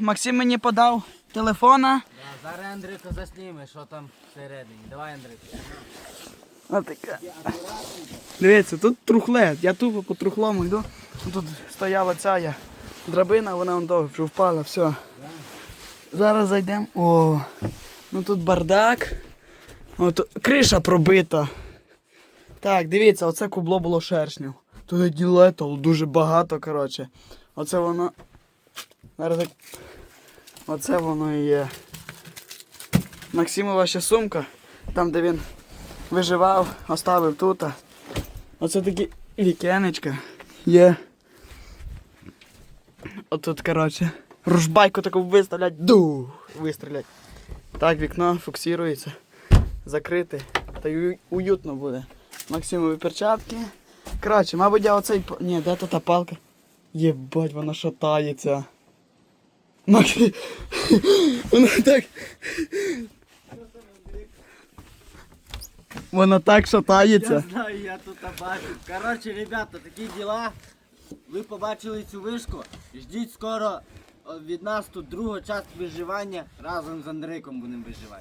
Максим мені подав телефона. Да, зараз Андрійко засніме, що там всередині. Давай, Андрійко. Дивіться, тут трухлет. Я тупо по трухлому йду. Тут стояла ця я. драбина, вона вон довго вже впала, все. Зараз зайдемо. О, ну тут бардак. От, криша пробита. Так, дивіться, оце кубло було шершнів. Тут ділето дуже багато, коротше. Оце воно. Зараз так. Оце воно і є. Максимова ще сумка, там де він виживав, оставив тут. Оце такі вікенечка є. Отут, коротше, ружбайку таку виставлять, ду, вистрілять. Так, вікно фіксується, закрите, та й уютно буде. Максимові перчатки. Коротше, мабуть, я оцей. Ні, де та палка? Єбать, вона шатається. Максим. Вона так. Вона так шатається. Я знаю, я тут бачу. Коротше, ребята, такі діла. Ви побачили цю вишку. Ждіть скоро від нас тут другу частину виживання разом з Андриком будемо виживати.